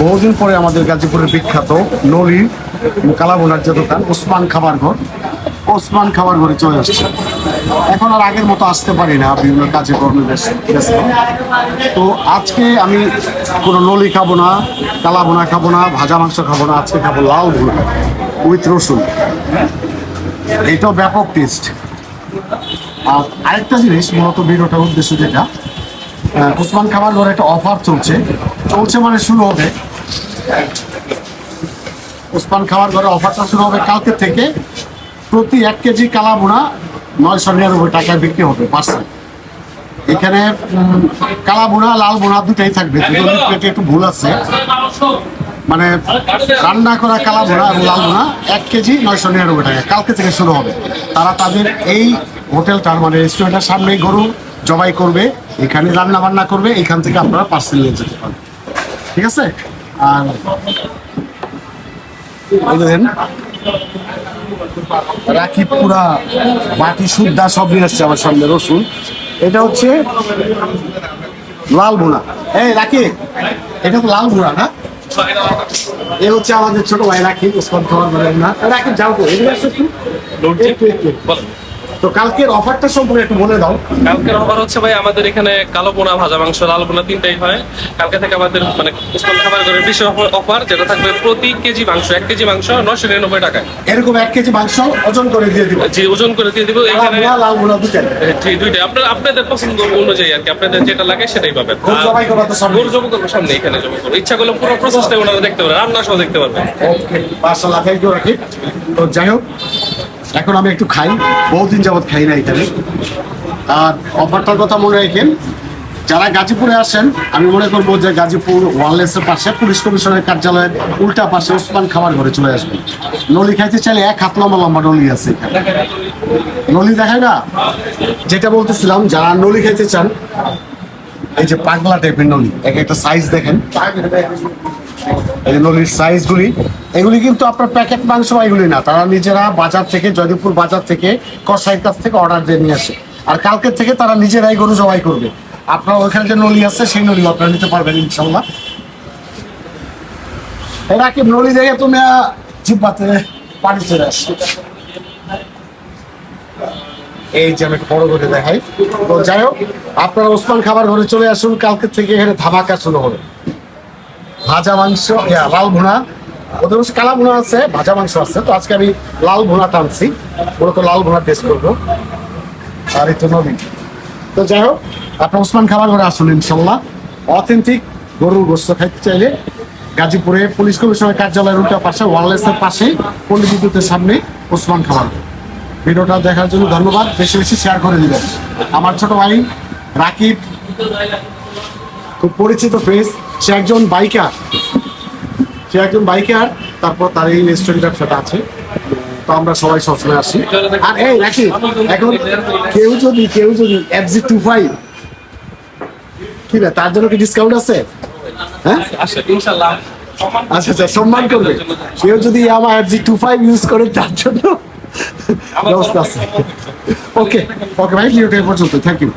বহুদিন পরে আমাদের গাজীপুরের বিখ্যাত নলি কালাবোনার যে দোকান, ওসমান খাবার ঘর। ওসমান খাবার ঘরে চলে আসছে। এখন আর আগের মতো আসতে পারি না, বিভিন্ন কাজে কর্মে ব্যস্ত। তো আজকে আমি কোনো নলি খাব না, কালাবোনা খাব না, ভাজা মাংস খাব না, আজকে খাব লাল ভুনা উইথ রসুন। এটাও ব্যাপক টেস্ট আর আরেকটা জিনিস, মূলত ভিডিওটার উদ্দেশ্য যেটা ওসমান খাবার ঘরে একটা অফার চলছে। চলছে মানে শুরু হবে ওসমান খাওয়ার ঘরে অফারটা শুরু হবে কালকে থেকে প্রতি এক কেজি কালাবোনা নয়শো নিরানব্বই টাকায় বিক্রি হবে, পার্সেল। এখানে কালা বোনা লাল বোনা দুটাই থাকবে একটু ভুল আছে। মানে রান্না করা কালা বোনা এবং লাল বোনা এক কেজি নয়শো নিরানব্বই টাকা। কালকে থেকে শুরু হবে। তারা তাদের এই হোটেলটার মানে রেস্টুরেন্টের সামনেই গরু জবাই করবে, এখানে রান্না বান্না করবে, এখান থেকে আপনারা পার্সেল নিয়ে যেতে পারবেন। ঠিক আছে? আর দেখেন রাখি পুরা বাটি সুদ্ধা সব নিয়ে আসছে আমার সামনে রসুন। এটা হচ্ছে লাল বোনা এই রাখি এটা তো লাল বোনা না? এ হচ্ছে আমাদের ছোট ভাই রাখি বলেন না। রাখি যাও তো এগুলো। একটু, একটু। তো কালকের অফারটা সম্পর্কে একটু বলে দাও। কালকের অফার হচ্ছে ভাই আমাদের এখানে কালো পোনা ভাজা মাংস লাল পোনা তিনটাই হয়। কালকে থেকে আমাদের মানে উসমান খাবার ঘরের বিশেষ অফার যেটা থাকবে প্রতি কেজি মাংস এক কেজি মাংস নশো নিরানব্বই টাকায়। এরকম এক কেজি মাংস ওজন করে দিয়ে দিব। যে ওজন করে দিয়ে দিব। এখানে লাল বোনা দুটাই জি, দুইটাই। আপনার আপনাদের পছন্দ অনুযায়ী আর কি। আপনাদের যেটা লাগে সেটাই পাবেন। গরু জবাই করা তো সামনে। গরু জবাই করব সামনে এখানে জবাই করব। ইচ্ছা করলে পুরো প্রসেসটা ওনারা দেখতে পারবেন। রান্না সহ দেখতে পারবেন। ওকে মার্শাল্লাহ থ্যাংক ইউ রাকিব। তো যাই হোক এখন আমি একটু খাই, বহুদিন যাবত খাই না এখানে। আর অফারটার কথা মনে রাখেন, যারা গাজীপুরে আসেন আমি মনে করব যে গাজীপুর ওয়ারলেসের পাশে, পুলিশ কমিশনের কার্যালয়ের উল্টা পাশে ওসমান খাবার ঘরে চলে আসবেন নলি খাইতে চাইলে এক হাত লম্বা লম্বা নলি আছে নলি দেখায় না? যেটা বলতেছিলাম, যারা নলি খাইতে চান, এই যে পাগলা টাইপের নলি, এক একটা সাইজ দেখেন। এই যে নলির সাইজগুলি এগুলি কিন্তু আপনার প্যাকেট মাংস এগুলি না। তারা নিজেরা বাজার থেকে, জয়দেবপুর বাজার থেকে, কসাইয়ের কাছ থেকে অর্ডার দিয়ে নিয়ে আসে। আর কালকের থেকে তারা নিজেরাই গরু জবাই করবে। আপনার ওখানে যে নলি আছে, সেই নলি আপনারা নিতে পারবেন ইনশাল্লাহ এরা কি নলি দেখে তুমি জিব্বাতে পানি চলে আসছে। এই যে আমি একটু বড় করে দেখাই। তো যাই হোক, আপনারা ওসমান খাবার ঘরে চলে আসুন কালকে থেকে এখানে ধামাকা শুরু হবে। ভাজা মাংস লাল ভুনা। ওদের হচ্ছে কালা ভুনা আছে, ভাজা মাংস আছে। তো আজকে আমি লাল ভুনা টানছি মূলত লাল ভুনা টেস্ট করব। আর এই তো নবী। তো যাই হোক, আপনার ওসমান খাবার ঘরে আসুন ইনশাল্লাহ। অথেন্টিক গরুর গোস্ত খাইতে চাইলে গাজীপুরে পুলিশ কমিশনের কার্যালয়ের উল্টা পাশে, ওয়ারলেসের পাশেই পল্লী বিদ্যুতের সামনে ওসমান খাবার ভিডিওটা দেখার জন্য ধন্যবাদ। বেশি বেশি শেয়ার করে দিবেন। আমার ছোট ভাই রাকিব খুব পরিচিত ফেস সে একজন বাইকার সে একজন বাইকার তারপর তার এই রেস্টুরেন্ট ব্যবসাটা আছে। তো আমরা সবাই সবসময় আসি। আর এই রাখি এখন কেউ যদি কেউ যদি এফজি টু ফাইভ কি না তার জন্য কি ডিসকাউন্ট আছে? হ্যাঁ? আচ্ছা আচ্ছা সম্মান করবে। কেউ যদি আমার এফজি টু ফাইভ ইউজ করে তার জন্য ব্যবস্থা আছে। ওকে ওকে ভাই ভিডিওটা পর্যন্ত থ্যাংক ইউ